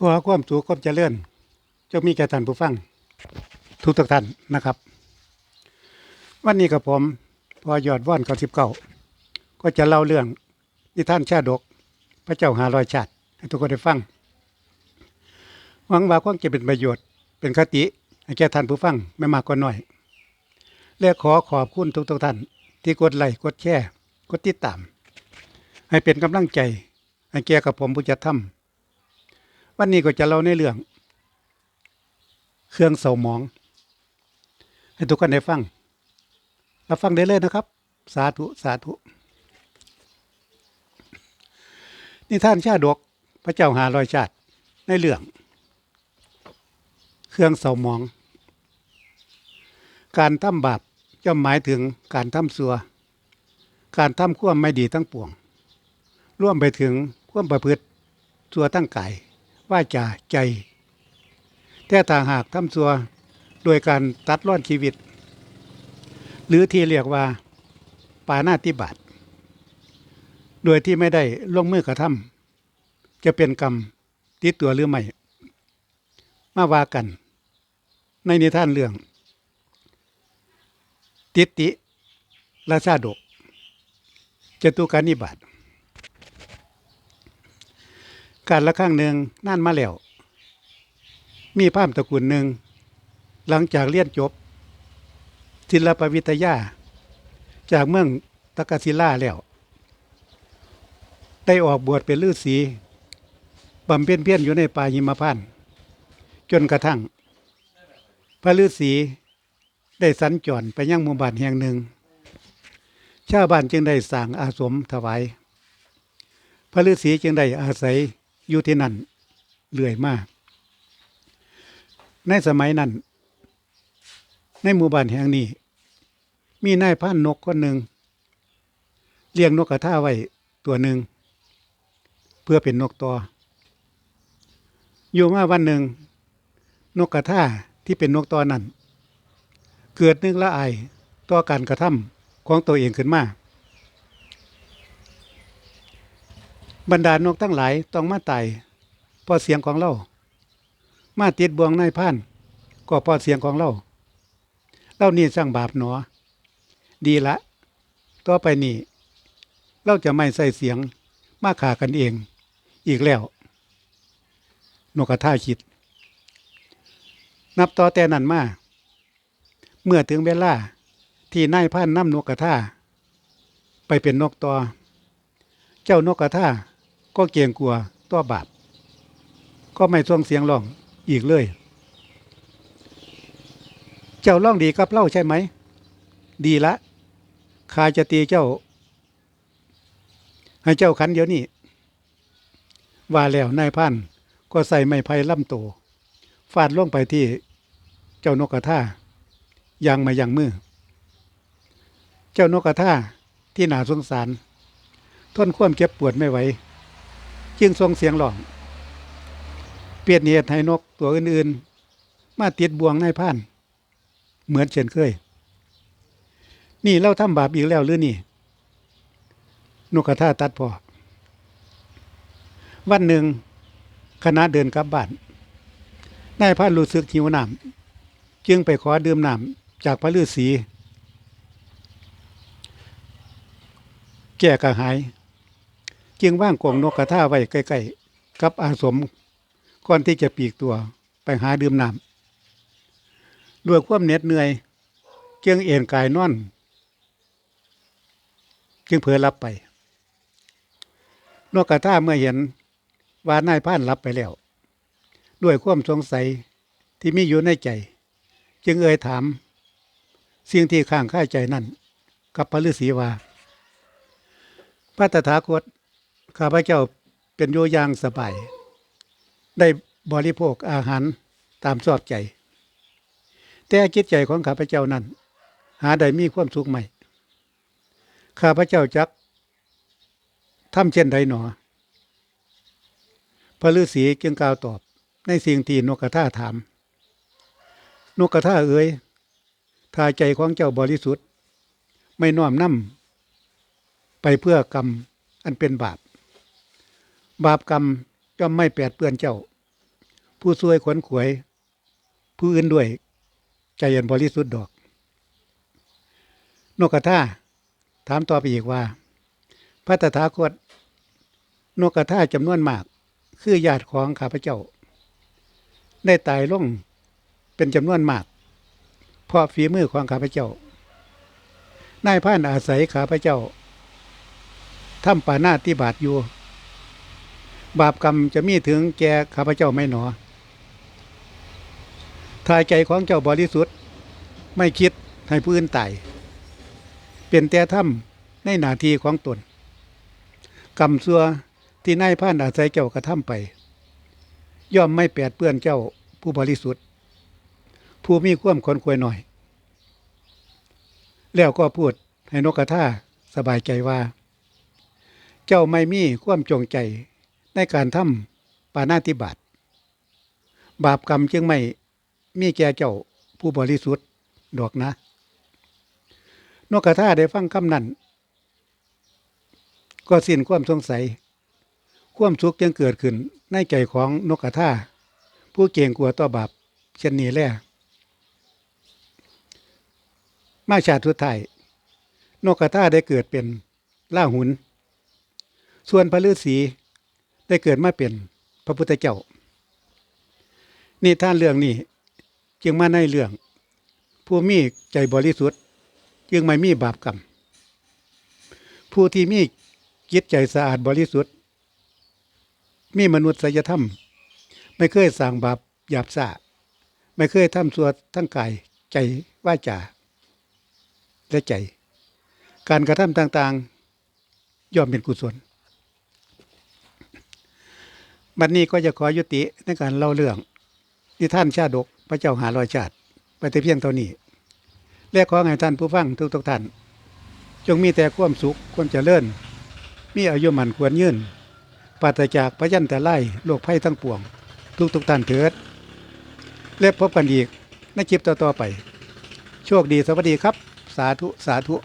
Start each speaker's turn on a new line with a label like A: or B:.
A: ขอความสุขความเจริญจงมีแก่ท่านผู้ฟัง ทุกทท่านนะครับ วันนี้กับผมพอยอดว่อนเก้าสิบเก้าก็จะเล่าเรื่องนิทานชาดก พระเจ้าหารอยชาติให้ทุกคนได้ฟังหวังว่าคงจะเป็นประโยชน์เป็นคติให้แก่ท่านผู้ฟังไม่มากก็น้อย และขอขอบคุณทุกทุกท่าน ที่กดไลค์กดแชร์กดติดตาม ให้เป็นกำลังใจให้แก่กับผมผู้จัดทำ วันนี้ก็จะเล่าในเรื่อง เครื่องเสาหมอง ให้ทุกคนได้ฟังรับฟังได้เลยนะครับ สาธุ สาธุ นิท่านชาดก พระเจ้าหาลอยชาติ ในเรื่อง เครื่องเสาหมอง การทำบาปย่อมหมายถึงการทำซัว การทำความไม่ดีทั้งปวง ร่วมไปถึงความประพฤติซัวตั้งกาย ว่าจาใจ แต่ถ้าหากทำซัวโดยการตัดร่อนชีวิต หรือที่เรียกว่าปานาติบาตโดยที่ไม่ได้ลงมือกระทำจะเป็นกรรมติดตัวหรือไม่มาว่ากัน ในนิทานเรื่อง ติติราชาดกจตุการนิบาต การละครั้งหนึ่งนั่นมาแล้ว มีพราหมณ์ตระกูลหนึ่ง หลังจากเรียนจบ ศิลปวิทยา จากเมืองตะกศิลาแล้ว ได้ออกบวชเป็นฤาษีบำเพ็ญเพียรอยู่ในป่าหิมพานต์จนกระทั่ง พระฤาษีได้สัญจรไปยังหมู่บ้านแห่งหนึ่ง ชาวบ้านจึงได้สร้างอาสมถวาย พระฤาษีจึงได้อาศัย อยู่ที่นั่นเรื่อยมาก ในสมัยนั้น ในหมู่บ้านแห่งนี้ มีนายพันนกคนหนึ่งเลี้ยงนกกระทาไว้ตัวหนึ่ง เพื่อเป็นนกตัวอยู่มาวันหนึ่ง นกกระทาที่เป็นนกตัวนั้น เกิดนึกละอายต่อการกระทำของตัวเองขึ้นมา บรรดานกทั้งหลายต้องมาตายพราะเสียงของเรา มาติดบ่วงนายพันก็พราะเสียงของเราเล่านี่สร้างบาปหนอ ดีละ ต่อไปนี้เราจะไม่ใส่เสียงมาขากันเอง อีกแล้ว นกกระท่าคิด นับต่อแต่นั้นมา เมื่อถึงเวลา ที่นายพันนำนกกระท่าไปเป็นนกตอเจ้านกกระท่า ก็เกรงกลัวตัวบาป ก็ไม่ส่งเสียงร้องอีกเลย เจ้าร้องดีกับเล่าใช่ไหม ดีละข้าจะตีเจ้า ให้เจ้าขันเดี๋ยวนี้ ว่าแล้วนายพันก็ใส่ไม้ไผ่ล่ำโต ฟาดล่วงไปที่เจ้านกกระท่ายังมายังมือ เจ้านกกระท่าที่หนาสงสาร ทนความเจ็บปวดไม่ไหว จึงส่งเสียงร้อง เปลี่ยนเหตุให้นกตัวอื่นๆ มาติดบ่วงนายพันเหมือนเช่นเคย นี่เราทำบาปอีกแล้วหรือนี่ นกกระทาตัดพอวันหนึ่งคณะเดินกลับบ้านนายพันรู้สึกหิวน้ำจึงไปขอดื่มน้ำจากพระฤาษีแก้กระหาย จึงว่างกองนกกระทาไว้ใกล้ๆกับอาสมก่อนที่จะปีกตัวไปหาดื่มน้ำด้วยความเหน็ดเหนื่อยจึงเอ็นกายนอนจึงเผลอหลับไป นกกระทาเมื่อเห็นว่านายพรานหลับไปแล้ว ด้วยความสงสัยที่มีอยู่ในใจ จึงเอ่ยถามสิ่งที่ข้างข้าใจนั่น กับพระฤาษีว่าพระตถาคต ข้าพเจ้าเป็นโยยางสบาย ได้บริโภคอาหารตามชอบใจ แต่จิตใจของข้าพเจ้านั้น หาได้มีความสุขใหม่ข้าพเจ้าจักทำเช่นใดหนอ พระฤาษีจึงกล่าวตอบ ในสิ่งที่นกกระท่าถาม นกกระท่าเอ๋ยถ้าใจของเจ้าบริสุทธิ์ ไม่น้อมนำไปเพื่อกรรมอันเป็นบาป บาปกรรมย่อมไม่แปดเปื้อนเจ้า ผู้ซวยขวนขวย ผู้อื่นด้วย ใจเย็นบริสุทธิ์ดอก นกกระทาถามต่อไปอีกว่า พระตถาคต นกกระทาจำนวนมาก คือญาติของข้าพเจ้า ได้ตายลงเป็นจำนวนมากเพราะฝีมือของข้าพเจ้านายพรานอาศัยข้าพเจ้าทำป่านาติบาตอยู่ บาปกรรมจะมีถึงแก่ข้าพเจ้าไม่หนอทายใจของเจ้าบริสุทธิ์ ไม่คิดให้ผู้อื่นตายเป็นแต่ทำในหนาทีของตน กรรมซัวที่นายพรานอาศัยเจ้ากระทำไป ย่อมไม่แปดเปื้อนเจ้าผู้บริสุทธิ์ ผู้มีความคนควรหน่อย แล้วก็พูดให้นกกระท่าสบายใจว่า เจ้าไม่มีความจงใจ ในการทำปานาติบาตบาปกรรมจึงไม่มีแก่เจ้าผู้บริสุทธิ์ดอกนะ นกกระทาได้ฟังคำนั้น ก็สิ้นความสงสัย ความสุขยังเกิดขึ้นในใจของนกกระทาผู้เก่งกลัวต่อบาปเช่นนี้แหละมาชาติสุดท้ายนกกระทาได้เกิดเป็นล่าหุน ส่วนพระฤาษี ได้เกิดมาเป็นพระพุทธเจ้า นี่ท่านเรื่องนี้จึงมาในเรื่อง ผู้มีใจบริสุทธิ์ จึงไม่มีบาปกรรม ผู้ที่มีจิตใจสะอาดบริสุทธิ์ มีมนุษยธรรม ไม่เคยสั่งบาปหยาบซ่าไม่เคยทำสัวทั้งกายใจว่าจาและใจ การกระทำต่างๆ ย่อมเป็นกุศล บัดนนี้ก็จะขอยุติในการเล่าเรื่องนิท่านชาดกพระเจ้าหาลอยชาติ ไปแต่เพียงเท่านี้และขอให้ท่านผู้ฟังทุกทุกท่าน จงมีแต่ความสุขความเจริญ มีอายุมันควรยืนปราศจากพยันแต่ไล่โรคภัยทั้งปวง ทุกทุกท่านเถิดและพบกันอีกในคลิปต่อๆไป โชคดีสวัสดีครับ สาธุ สาธุ